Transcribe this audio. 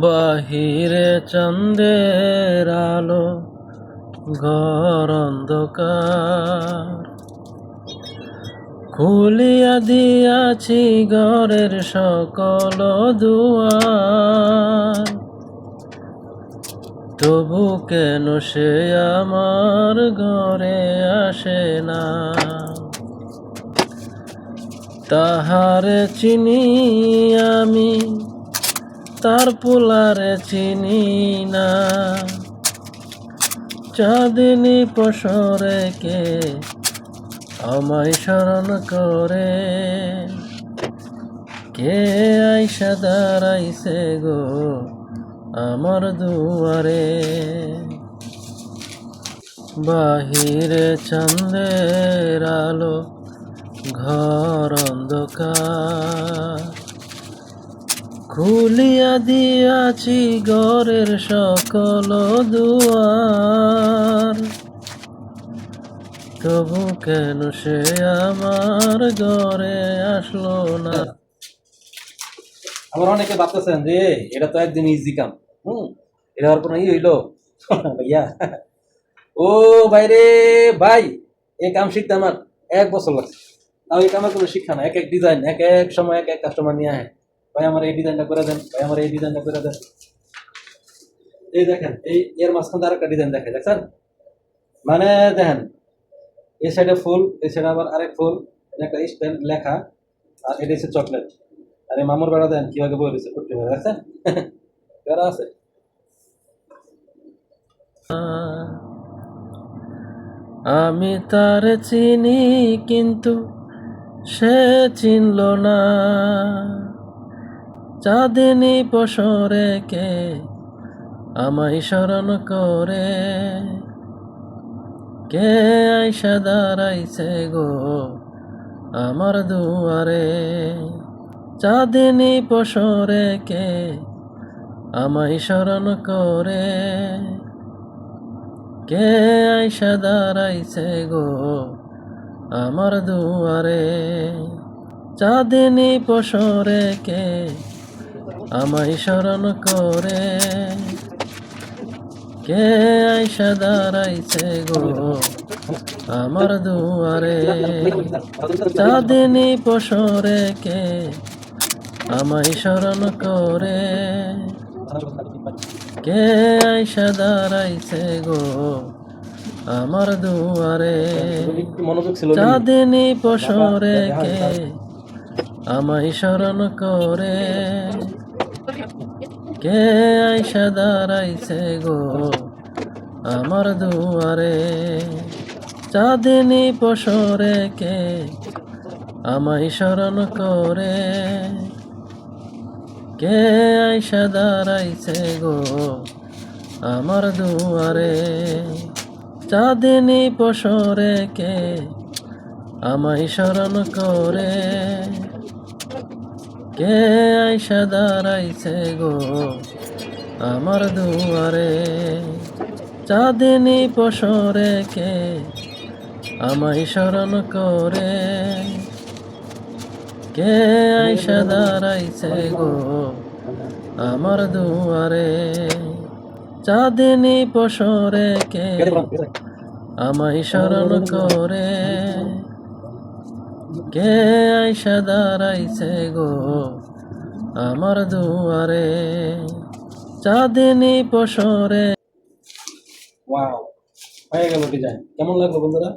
বাহিরে চন্দ্রের আলো, ঘর অন্ধকার। খুলিয়া দিয়াছি ঘরের সকল দুয়ার। তবু কেন সে আমার ঘরে আসে না? তাহারে চিনি আমি তার পোলারে চিনি না। চাঁদিনী পশরে কে আমায় স্মরণ করে? কে আইসা দাঁড়াইছে গো আমার দুয়ারে? বাহিরে চন্দ্রের আলো, ঘর অন্ধকার। খুলিয়া দিয়াছি ঘরের সকল দুয়ার। তবু কেন সে আমার ঘরে আসলো না? আবার অনেকে ভাবতেছেন যে, এটা তো একদম ইজি কাম হুম, এটা আর কোনো ই হইল? ভাইয়া। ও ভাই রে, ভাই এই কাম শিখতে আমার এক বছর লাগছে। তাও এই কামের কোনো শিক্ষা না এক এক ডিজাইন এক এক সময় এক এক কাস্টমার নিয়ে আয় ভাই, আমার এই ডিজাইনটা করে দেন, ভাই, আমার এই ডিজাইনটা করে দেন। এই দেখেন, এই এর মাঝখানে আরেকটা ডিজাইন দেখে দেখছেন মানে দেখেন, এই সাইডে ফুল, এই সাইডে আবার আরেক ফুল এটা একটা স্ট্যান্ড লেখা, আর এটা হচ্ছে চকলেট আরে মামুর বেড়া দেন, কীভাবে বই রয়েছে করতে পারে দেখছেন বেড়া আছে। আমি তার চিনি, কিন্তু সে চিনল না। চাঁদিনী পশরে কে আমায় স্মরণ করে? কে আইসা দাঁড়াইছে গো আমার দুয়ারে? চাঁদিনী পশরে কে আমায় স্মরণ করে? কে আইসা দাঁড়াইছে গো আমার দুয়ারে? চাঁদিনী পশরে কে আমায় স্মরণ করে। কে আইসা দাঁড়াইছে গো আমার দুয়ারে? চাঁদিনী পশরে কে আমায় স্মরণ করে? কে আইসা দাঁড়াইছে গো আমার দুয়ারে। চাঁদিনী পশরে কে আমায় স্মরণ করে। কে আইসা দাঁড়াইছে গো আমার দুয়ারে? চাঁদিনী পশরে কে আমায় স্মরণ করে? কে আইসা দাঁড়াইছে গো আমার দুয়ারে? চাঁদিনী পশরে কে আমায় স্মরণ করে? কে আইসা দাঁড়াইছে গো আমার দুয়ারে। চাঁদিনী পশরে কে আমায় স্মরণ করে? কে আইসা দাঁড়াইছে গো আমার দুয়ারে? চাঁদিনী পশরে কে আমায় স্মরণ করে? কে আইসা দাঁড়াইছে গো আমার দুয়ারে? চাঁদিনী পশরে। ওয়াও হয়ে গেল ডিজাইন। কেমন লাগল বন্ধুরা?